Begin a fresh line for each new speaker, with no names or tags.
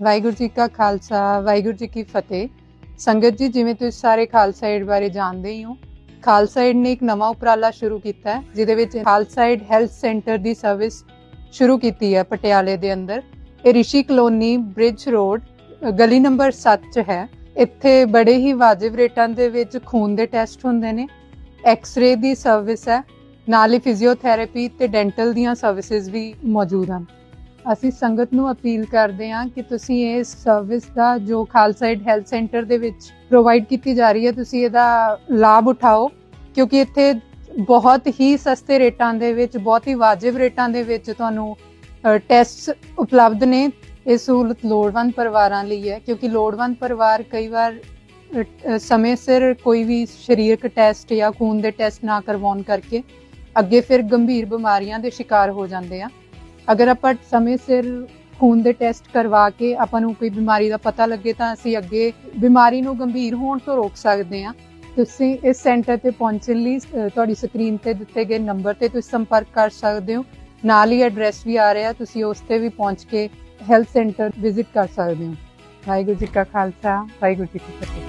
ਵਾਹਿਗੁਰੂ ਜੀ ਕਾ ਖਾਲਸਾ, ਵਾਹਿਗੁਰੂ ਜੀ ਕੀ ਫਤਿਹ। ਸੰਗਤ ਜੀ, ਜਿਵੇਂ ਤੁਸੀਂ ਸਾਰੇ ਖਾਲਸਾ ਏਡ ਬਾਰੇ ਜਾਣਦੇ ਹੀ ਹੋ, ਖਾਲਸਾ ਏਡ ਨੇ ਇੱਕ ਨਵਾਂ ਉਪਰਾਲਾ ਸ਼ੁਰੂ ਕੀਤਾ ਹੈ, ਜਿਹਦੇ ਵਿੱਚ ਖਾਲਸਾ ਏਡ ਹੈਲਥ ਸੈਂਟਰ ਦੀ ਸਰਵਿਸ ਸ਼ੁਰੂ ਕੀਤੀ ਹੈ ਪਟਿਆਲੇ ਦੇ ਅੰਦਰ। ਇਹ ਰਿਸ਼ੀ ਕਲੋਨੀ ਬ੍ਰਿਜ ਰੋਡ ਗਲੀ ਨੰਬਰ 7 'ਚ ਹੈ। ਇੱਥੇ ਬੜੇ ਹੀ ਵਾਜਿਬ ਰੇਟਾਂ ਦੇ ਵਿੱਚ ਖੂਨ ਦੇ ਟੈਸਟ ਹੁੰਦੇ ਨੇ, ਐਕਸ-ਰੇ ਦੀ ਸਰਵਿਸ ਹੈ, ਨਾਲ ਹੀ ਫਿਜ਼ੀਓਥੈਰੇਪੀ ਤੇ ਡੈਂਟਲ ਦੀਆਂ ਸਰਵਿਸਿਜ਼ ਵੀ ਮੌਜੂਦ ਹਨ। ਅਸੀਂ ਸੰਗਤ ਨੂੰ ਅਪੀਲ ਕਰਦੇ ਹਾਂ ਕਿ ਤੁਸੀਂ ਇਹ ਸਰਵਿਸ ਦਾ ਜੋ ਖਾਲਸਾ ਹੈਲਥ ਸੈਂਟਰ ਦੇ ਵਿੱਚ ਪ੍ਰੋਵਾਈਡ ਕੀਤੀ ਜਾ ਰਹੀ ਹੈ, ਤੁਸੀਂ ਇਹਦਾ ਲਾਭ ਉਠਾਓ, ਕਿਉਂਕਿ ਇੱਥੇ ਬਹੁਤ ਹੀ ਸਸਤੇ ਰੇਟਾਂ ਦੇ ਵਿੱਚ, ਬਹੁਤ ਹੀ ਵਾਜਿਬ ਰੇਟਾਂ ਦੇ ਵਿੱਚ ਤੁਹਾਨੂੰ ਟੈਸਟ ਉਪਲਬਧ ਨੇ। ਇਹ ਸਹੂਲਤ ਲੋੜਵੰਦ ਪਰਿਵਾਰਾਂ ਲਈ ਹੈ, ਕਿਉਂਕਿ ਲੋੜਵੰਦ ਪਰਿਵਾਰ ਕਈ ਵਾਰ ਸਮੇਂ ਸਿਰ ਕੋਈ ਵੀ ਸਰੀਰਕ ਟੈਸਟ ਜਾਂ ਖੂਨ ਦੇ ਟੈਸਟ ਨਾ ਕਰਵਾਉਣ ਕਰਕੇ ਅੱਗੇ ਫਿਰ ਗੰਭੀਰ ਬਿਮਾਰੀਆਂ ਦੇ ਸ਼ਿਕਾਰ ਹੋ ਜਾਂਦੇ ਆ। ਅਗਰ ਆਪਾਂ ਸਮੇਂ ਸਿਰ ਖੂਨ ਦੇ ਟੈਸਟ ਕਰਵਾ ਕੇ ਆਪਾਂ ਨੂੰ ਕੋਈ ਬਿਮਾਰੀ ਦਾ ਪਤਾ ਲੱਗੇ ਤਾਂ ਅਸੀਂ ਅੱਗੇ ਬਿਮਾਰੀ ਨੂੰ ਗੰਭੀਰ ਹੋਣ ਤੋਂ ਰੋਕ ਸਕਦੇ ਹਾਂ। ਤੁਸੀਂ ਇਸ ਸੈਂਟਰ ਤੇ ਪਹੁੰਚਣ ਲਈ ਤੁਹਾਡੀ ਸਕਰੀਨ ਤੇ ਦਿੱਤੇ ਗਏ ਨੰਬਰ ਤੇ ਤੁਸੀਂ ਸੰਪਰਕ ਕਰ ਸਕਦੇ ਹੋ। ਨਾਲ ਹੀ ਐਡਰੈਸ ਵੀ ਆ ਰਿਹਾ, ਤੁਸੀਂ ਉਸ ਤੇ ਵੀ ਪਹੁੰਚ ਕੇ ਹੈਲਥ ਸੈਂਟਰ ਵਿਜ਼ਿਟ ਕਰ ਸਕਦੇ ਹੋ। ਵਾਹਿਗੁਰੂ ਜੀ ਕਾ ਖਾਲਸਾ, ਵਾਹਿਗੁਰੂ ਜੀ ਕੀ ਫਤਿਹ।